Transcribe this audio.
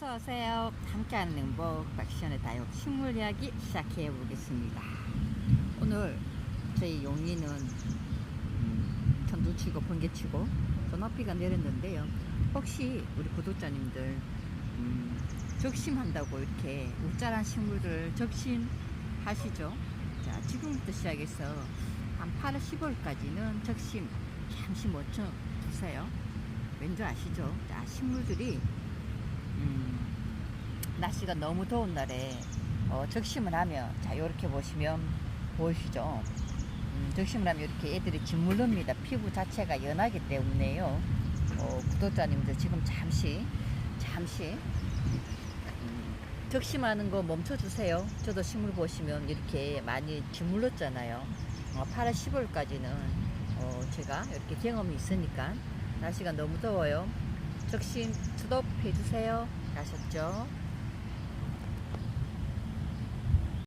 어서 오세요. 함께하는 행복 박시연의 다육 식물 이야기 시작해 보겠습니다. 오늘 저희 용이는 음, 천둥치고 번개치고 전화비가 내렸는데요. 혹시 우리 구독자님들 음, 적심한다고 이렇게 우짜란 식물을 적심하시죠? 자 지금부터 시작해서 한 8월 10월까지는 적심 잠시 멈춰 두세요. 왠지 아시죠? 자 식물들이 음, 날씨가 너무 더운 날에 어, 적심을 하면 자 이렇게 보시면 보이시죠? 음, 적심을 하면 이렇게 애들이 짓물릅니다. 피부 자체가 연하기 때문에요. 어, 구독자님들 지금 잠시 잠시 음, 적심하는 거 멈춰주세요. 저도 식물 보시면 이렇게 많이 짓물렀잖아요. 어, 8월 10월까지는 어, 제가 이렇게 경험이 있으니까 날씨가 너무 더워요. 적심 스톱 해주세요. 아셨죠?